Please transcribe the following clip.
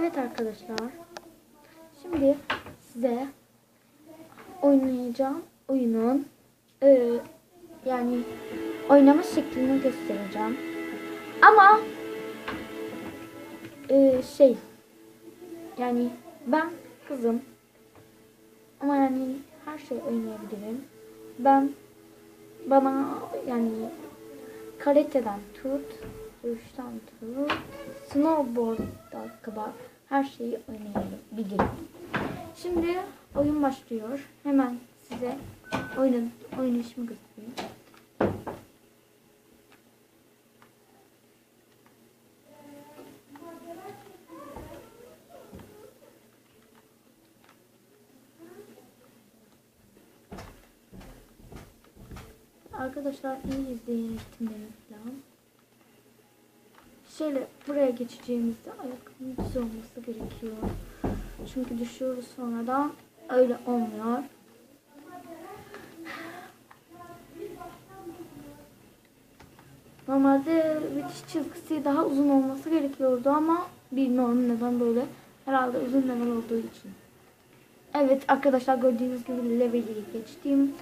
Evet arkadaşlar. Şimdi size oynayacağım oyunun e, yani oynama şeklini göstereceğim. Ama e, şey yani ben kızım ama yani her şey oynayabilirim. Ben bana yani karateden tut, dövüşten tut, snowboard'a kadar her şeyi oynayabilirim. Şimdi oyun başlıyor. Hemen size oyunun oynayışımı göstereyim. Arkadaşlar iyi izleyin ritimleri falan. Şöyle buraya geçeceğimizde ayakkabının düz olması gerekiyor. Çünkü düşüyoruz sonradan. Öyle olmuyor. Normalde bitiş çizgisi daha uzun olması gerekiyordu ama bilmiyorum neden böyle. Herhalde uzun level olduğu için. Evet arkadaşlar gördüğünüz gibi leveli geçtim.